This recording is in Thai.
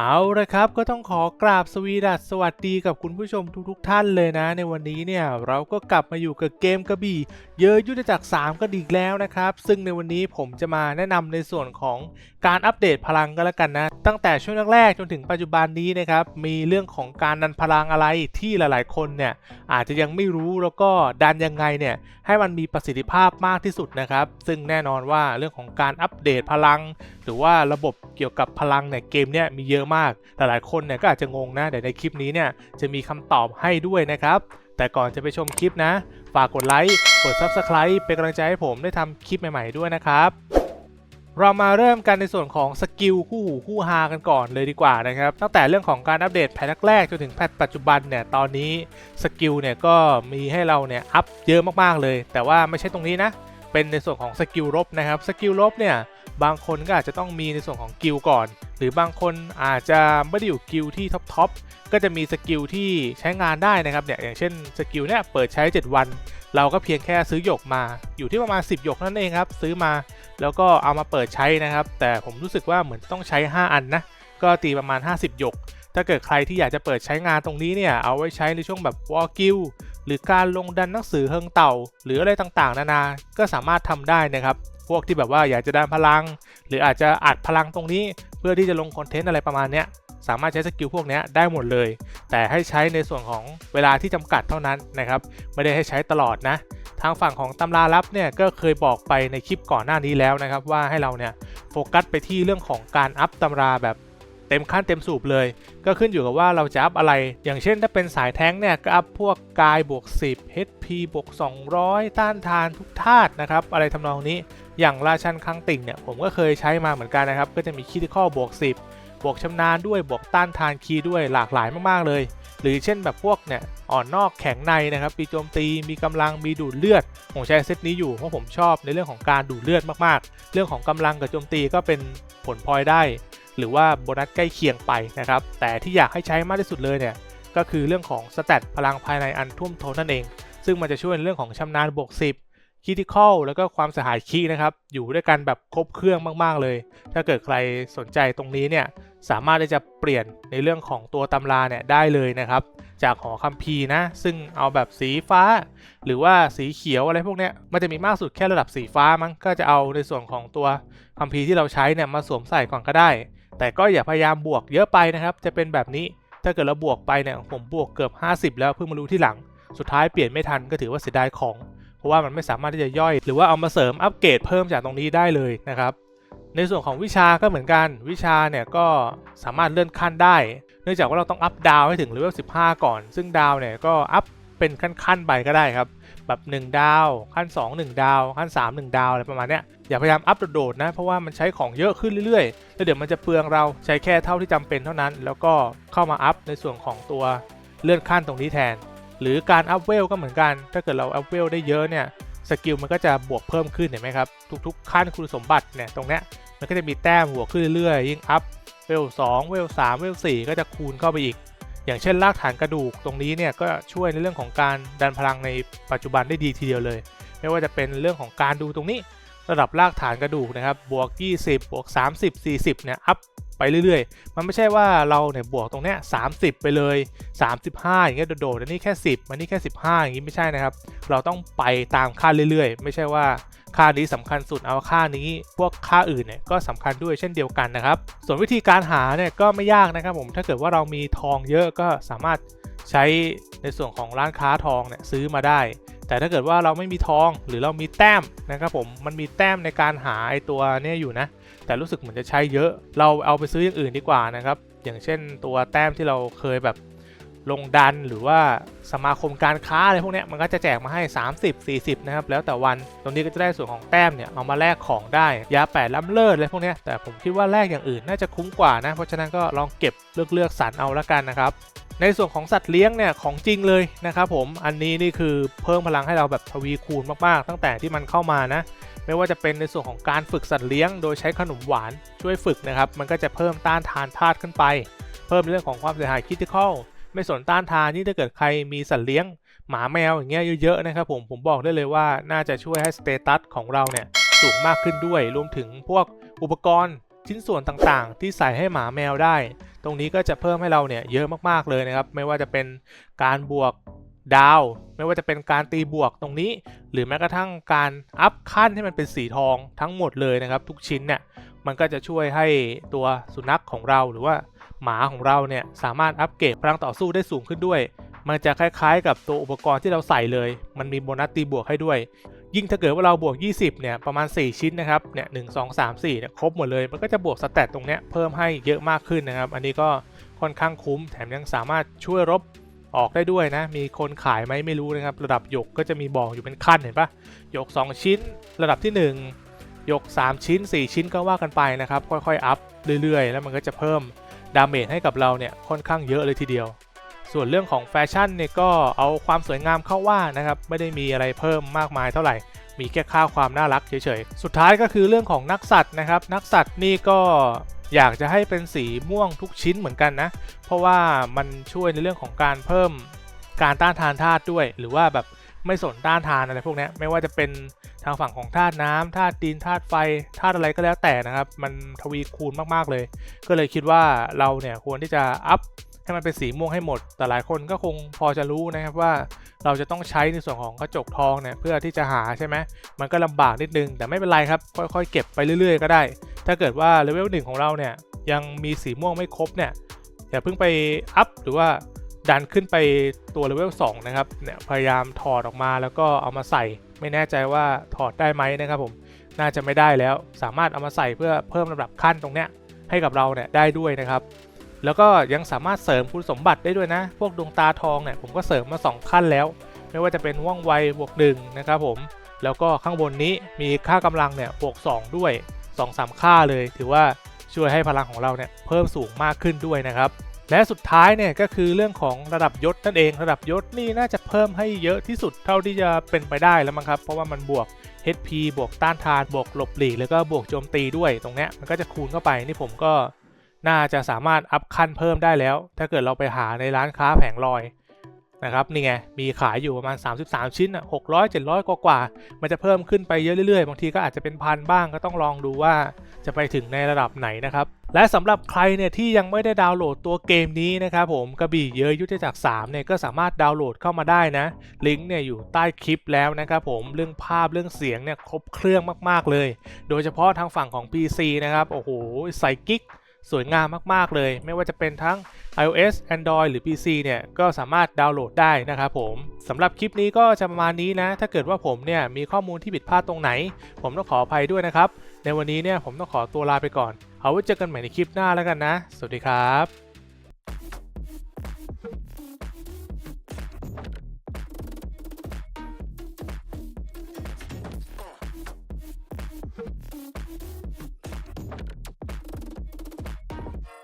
เอาละครับก็ต้องขอกราบสวีดัสสวัสดีกับคุณผู้ชมทุกๆท่านเลยนะ ในวันนี้เนี่ยเราก็กลับมาอยู่กับเกมกระบี่ เยอะยุทธจักร3กันอีกแล้วนะครับ ซึ่งในวันนี้ผมจะมาแนะนำในส่วนของการอัปเดตพลังก็แล้วกันนะ ตั้งแต่ช่วงแรกๆจนถึงปัจจุบันนี้นะครับมีเรื่องของการดันพลังอะไรที่หลายๆ คนเนี่ยอาจจะยังไม่รู้แล้วก็ดันยังไงเนี่ยให้มันมีประสิทธิภาพมากที่สุดนะครับ ซึ่งแน่นอนว่าเรื่องของการอัปเดตพลัง หรือว่าระบบเกี่ยวกับพลังเนี่ยเกมเนี่ยมีเยอะมาก หลายๆคนเนี่ยก็อาจจะงงนะเดี๋ยวในคลิปนี้เนี่ยจะมีคำตอบให้ด้วยนะครับแต่ก่อนจะไปชมคลิปนะ ฝากกดไลค์ กด Subscribe เป็นกำลังใจให้ผมได้ทำคลิปใหม่ๆด้วยนะครับ เรามาเริ่มกันในส่วนของสกิลคู่หูคู่ฮากันก่อนเลยดีกว่านะครับ ตั้งแต่เรื่องของการอัปเดตแพทแรกจนถึงแพทปัจจุบันเนี่ย ตอนนี้สกิลเนี่ยก็มีให้เราเนี่ยอัพเยอะมากๆเลย แต่ว่าไม่ใช่ตรงนี้นะ เป็นในส่วนของสกิลลบนะครับ สกิลลบเนี่ย บางคนก็อาจจะต้องมีในส่วนของกิลก่อน หรือบางคนอาจจะไม่ได้อยู่กิลที่ท็อปทอปก็จะมีสกิลที่ใช้งานได้นะครับเนี่ยอย่างเช่นสกิลเนี่ยเปิดใช้ 7 วัน เราก็เพียงแค่ซื้อหยกมา อยู่ที่ประมาณ 10หยกนั่นเองครับซื้อมาแล้วก็เอามาเปิดใช้นะครับ แต่ผมรู้สึกว่าเหมือนต้องใช้ 5 อันนะก็ตีประมาณ 50หยกถ้าเกิดใครที่อยากจะเปิดใช้งานตรงนี้เนี่ย เอาไว้ใช้ในช่วงแบบวอลกิล หรือการลงดันหนังสือเฮิงเต่า หรืออะไรต่างๆ นานา ก็สามารถทำได้นะครับ พวกที่แบบว่าอยากจะดันพลัง หรืออาจจะอัดพลังตรงนี้ เพื่อที่จะลงคอนเทนต์อะไรประมาณเนี้ยสามารถใช้สกิลพวกนี้ได้หมดเลย แต่ให้ใช้ในส่วนของเวลาที่จำกัดเท่านั้นนะครับ ไม่ได้ให้ใช้ตลอดนะ ทางฝั่งของตำราลับเนี่ยก็เคยบอกไปในคลิปก่อนหน้านี้แล้วนะครับ ว่าให้เราเนี่ยโฟกัสไปที่เรื่องของการอัพตำราแบบ เต็มขั้นเต็มสูบเลย ก็ขึ้นอยู่กับว่าเราจะอัพอะไร อย่างเช่นถ้าเป็นสายแท้งเนี่ยก็อัพพวกกายบวก10 HP บวก200 ต้านทานทุกธาตุนะครับอะไรทำนองนี้ อย่างราชันคังติ่งเนี่ยผมก็เคยใช้มาเหมือนกันนะครับก็จะมีคิดข้อบวก 10 บวกชำนาญด้วยบวกต้านทานคีย์ด้วยหลากหลายมากๆเลย หรือเช่นแบบพวกเนี่ยอ่อนนอกแข็งในนะครับมีโจมตีมีกำลังมีดูดเลือด ผมใช้เซตนี้อยู่เพราะผมชอบในเรื่องของการดูดเลือดมากๆ เรื่องของกำลังกับโจมตีก็เป็นผลพลอยได้ หรือว่าโบนัสใกล้เคียงไปนะครับ แต่ที่อยากให้ใช้มากที่สุดเลยเนี่ยก็คือเรื่องของสเตตพลังภายในอันท่วมท้นนั่นเอง ซึ่งมันจะช่วยในเรื่องของชำนาญบวก 10คิติคอลแล้วก็ความเสียหายคีนะครับ อยู่ด้วยกันแบบครบเครื่องมาก ๆ เลย ถ้าเกิดใครสนใจตรงนี้เนี่ยสามารถที่จะเปลี่ยนในเรื่องของตัวตำราเนี่ยได้เลยนะครับ จากหอคัมภีร์นะ ซึ่งเอาแบบสีฟ้า หรือว่าสีเขียวอะไรพวกเนี้ยมันจะมีมากสุดแค่ระดับสีฟ้ามั้งก็จะเอาในส่วนของตัวคัมภีร์ที่เราใช้เนี่ยมาสวมใส่ก่อนก็ได้ แต่ก็อย่าพยายามบวกเยอะไปนะครับ จะเป็นแบบนี้ถ้าเกิดเราบวกไปเนี่ยผมบวกเกือบ 50 แล้วเพิ่งมารู้ที่หลัง สุดท้ายเปลี่ยนไม่ทันก็ถือว่าเสียดายของ เพราะว่ามันไม่สามารถที่จะย่อย หรือว่าเอามาเสริมอัปเกรดเพิ่มจากตรงนี้ได้เลยนะครับ ในส่วนของวิชาก็เหมือนกันวิชาเนี่ยก็สามารถเลื่อนขั้นได้ เนื่องจากว่าเราต้องอัพดาวให้ถึงเลเวล15 ก่อน ซึ่งดาวเนี่ยก็อัพ เป็นขั้นๆไปก็ได้ครับ แบบ 1 ดาวขั้น 2 1 ดาว ขั้น 3 1 ดาวอะไรประมาณเนี้ยอย่าพยายามอัพโดดๆนะเพราะว่ามันใช้ของเยอะขึ้นเรื่อยๆแล้วเดี๋ยวมันจะเปลืองเราใช้แค่เท่าที่จำเป็นเท่านั้น แล้วก็เข้ามาอัพในส่วนของตัวเลื่อนขั้นตรงนี้แทน หรือการอัพเวลก็เหมือนกัน ถ้าเกิดเราอัพเวลได้เยอะเนี่ยสกิลมันก็จะบวกเพิ่มขึ้นเห็นไหมครับทุกๆ ขั้นคุณสมบัติเนี่ยตรงเนี้ยมันก็จะมีแต้มบวกขึ้นเรื่อยๆยิ่งอัพเวล2เวล3เวล4ก็จะคูณเข้าไปอีก อย่างเช่นรากฐานกระดูกตรงนี้เนี่ยก็ช่วยในเรื่องของการดันพลังในปัจจุบันได้ดีทีเดียวเลย ไม่ว่าจะเป็นเรื่องของการดูตรงนี้ ระดับรากฐานกระดูกนะครับบวก 20 บวก 30 40 เนี่ยอัพไปเรื่อยๆ มันไม่ใช่ว่าเราเนี่ยบวกตรงเนี้ย30 ไปเลย 35 อย่างเงี้ยโดดๆอันนี้แค่ 10มันนี่แค่ 15 อย่างงี้ไม่ใช่นะครับ เราต้องไปตามค่าเรื่อยๆ ไม่ใช่ว่า ค่านี้สำคัญสุดเอาค่านี้พวกค่าอื่นเนี่ยก็สำคัญด้วยเช่นเดียวกันนะครับ ส่วนวิธีการหาเนี่ยก็ไม่ยากนะครับผมถ้าเกิดว่าเรามีทองเยอะก็สามารถใช้ในส่วนของร้านค้าทองเนี่ยซื้อมาได้ แต่ถ้าเกิดว่าเราไม่มีทองหรือเรามีแต้มนะครับผมมันมีแต้มในการหาไอตัวเนี่ยอยู่นะ แต่รู้สึกเหมือนจะใช้เยอะ เราเอาไปซื้ออย่างอื่นดีกว่านะครับอย่างเช่นตัวแต้มที่เราเคยแบบ ลงดันหรือว่าสมาคมการค้าอะไรพวกนี้มันก็จะแจกมาให้ 30 40 นะครับ แล้วแต่วันตรงนี้ก็จะได้ส่วนของแต้มเนี่ย เอามาแลกของได้ ยาแปดล้ำเลิศอะไรพวกนี้แต่ผมคิดว่าแลกอย่างอื่นน่าจะคุ้มกว่านะ เพราะฉะนั้นก็ลองเก็บเลือกเลือกสรรเอาละกันนะครับในส่วนของสัตว์เลี้ยงเนี่ยของจริงเลยนะครับผมอันนี้นี่คือเพิ่มพลังให้เราแบบทวีคูณมากๆ ตั้งแต่ที่มันเข้ามานะ ไม่ว่าจะเป็นในส่วนของการฝึกสัตว์เลี้ยง โดยใช้ขนมหวานช่วยฝึกนะครับมันก็จะเพิ่มต้านทานธาตุขึ้นไป เพิ่มเรื่องของความเสียหายคิติคอล ไม่สนต้านทานนี่ถ้าเกิดใครมีสัตว์เลี้ยงหมาแมวอย่างเงี้ยเยอะๆนะครับผมผมบอกได้เลยว่าน่าจะช่วยให้สเตตัสของเราเนี่ยสูงมากขึ้นด้วย รวมถึงพวกอุปกรณ์ชิ้นส่วนต่างๆ ที่ใส่ให้หมาแมวได้ ตรงนี้ก็จะเพิ่มให้เราเนี่ยเยอะมากๆเลยนะครับ ไม่ว่าจะเป็นการบวกดาว ไม่ว่าจะเป็นการตีบวกตรงนี้ หรือแม้กระทั่งการอัพขั้นให้มันเป็นสีทองทั้งหมดเลยนะครับ ทุกชิ้นเนี่ยมันก็จะช่วยให้ตัวสุนัขของเราหรือว่า หมาของเราเนี่ยสามารถอัปเกรดพลังต่อสู้ได้สูงขึ้นด้วย มันจะคล้ายๆ กับตัวอุปกรณ์ที่เราใส่เลย มันมีโบนัสตีบวกให้ด้วย ยิ่งถ้าเกิดว่าเราบวก 20 เนี่ยประมาณ 4 ชิ้นนะครับ เนี่ยหนึ่งสองสามสี่เนี่ยครบหมดเลย มันก็จะบวกสแตทตรงเนี้ยเพิ่มให้เยอะมากขึ้นนะครับ อันนี้ก็ค่อนข้างคุ้ม แถมยังสามารถช่วยรบออกได้ด้วยนะ มีคนขายไหมไม่รู้นะครับ ระดับหยกก็จะมีบอกอยู่เป็นขั้นเห็นปะหยก 2 ชิ้น ระดับที่1หยก 3 ชิ้น 4 ชิ้นก็ว่ากันไปนะครับ ค่อยๆ อัพเรื่อยๆ แล้วมันก็จะเพิ่ม ดาเมจให้กับเราเนี่ยค่อนข้างเยอะเลยทีเดียว ส่วนเรื่องของแฟชั่นเนี่ยก็เอาความสวยงามเข้าว่านะครับไม่ได้มีอะไรเพิ่มมากมายเท่าไหร่ มีแค่ค่าความน่ารักเฉยๆ สุดท้ายก็คือเรื่องของนักสัตว์นะครับนักสัตว์นี่ก็อยากจะให้เป็นสีม่วงทุกชิ้นเหมือนกันนะ เพราะว่ามันช่วยในเรื่องของการเพิ่มการต้านทานธาตุด้วย หรือว่าแบบไม่สนต้านทานอะไรพวกนี้ไม่ว่าจะเป็น ทางฝั่งของธาตุน้ำธาตุดินธาตุไฟธาตุอะไรก็แล้วแต่นะครับ มันทวีคูณมากๆเลย ก็เลยคิดว่าเราเนี่ยควรที่จะอัพให้มันเป็นสีม่วงให้หมด แต่หลายคนก็คงพอจะรู้นะครับว่าเราจะต้องใช้ในส่วนของกระจกทองเนี่ยเพื่อที่จะหาใช่ไหมมันก็ลำบากนิดนึง แต่ไม่เป็นไรครับ ค่อยๆ เก็บไปเรื่อย ๆ ก็ได้ ถ้าเกิดว่าเลเวลหนึ่งของเราเนี่ยยังมีสีม่วงไม่ครบเนี่ยอย่าเพิ่งไปอัพหรือว่าดันขึ้นไปตัวเลเวล2นะครับเนี่ยพยายามถอดออกมาแล้วก็เอามาใส่ ไม่แน่ใจว่าถอดได้ไหมนะครับผมน่าจะไม่ได้แล้ว สามารถเอามาใส่เพื่อเพิ่มระดับขั้นตรงเนี้ยให้กับเราเนี่ยได้ด้วยนะครับ แล้วก็ยังสามารถเสริมคุณสมบัติได้ด้วยนะ พวกดวงตาทองเนี่ยผมก็เสริมมา 2 ขั้นแล้ว ไม่ว่าจะเป็นว่องไวบวก1นะครับผมแล้วก็ข้างบนนี้มีค่ากำลังเนี่ยบวก 2 ด้วย 2-3 ค่าเลย ถือว่าช่วยให้พลังของเราเนี่ยเพิ่มสูงมากขึ้นด้วยนะครับ และสุดท้ายเนี่ยก็คือเรื่องของระดับยศนั่นเองระดับยศนี่น่าจะเพิ่มให้เยอะที่สุดเท่าที่จะเป็นไปได้แล้วมั้งครับ เพราะว่ามันบวก HP บวกต้านทาน บวกหลบหลีกแล้วก็บวกโจมตีด้วยตรงเนี้ยมันก็จะคูณเข้าไปนี่ผมก็น่าจะสามารถอัพขั้นเพิ่มได้แล้ว ถ้าเกิดเราไปหาในร้านค้าแผงลอย นะครับนี่ไงมีขายอยู่ประมาณ 33 ชิ้นอะ600 700กว่ากว่าๆมันจะเพิ่มขึ้นไปเยอะเรื่อยๆ บางทีก็อาจจะเป็นพันบ้างก็ต้องลองดูว่าจะไปถึงในระดับไหนนะครับและสำหรับใครเนี่ยที่ยังไม่ได้ดาวน์โหลดตัวเกมนี้นะครับผมกระบี่เยอะยุทธจักร3เนี่ยก็สามารถดาวน์โหลดเข้ามาได้นะลิงก์เนี่ยอยู่ใต้คลิปแล้วนะครับผมเรื่องภาพเรื่องเสียงเนี่ยครบเครื่องมากๆเลย โดยเฉพาะทางฝั่งของ PC นะครับโอ้โหใส่กิ๊ก สวยงามมาก ๆ เลย ไม่ว่าจะเป็นทั้ง iOS Android หรือ PC เนี่ย ก็สามารถดาวน์โหลดได้นะครับผมสำหรับคลิปนี้ก็จะประมาณนี้นะ ถ้าเกิดว่าผมเนี่ยมีข้อมูลที่ผิดพลาดตรงไหน ผมต้องขออภัยด้วยนะครับ ในวันนี้เนี่ยผมต้องขอตัวลาไปก่อน เอาไว้เจอกันใหม่ในคลิปหน้าแล้วกันนะ สวัสดีครับ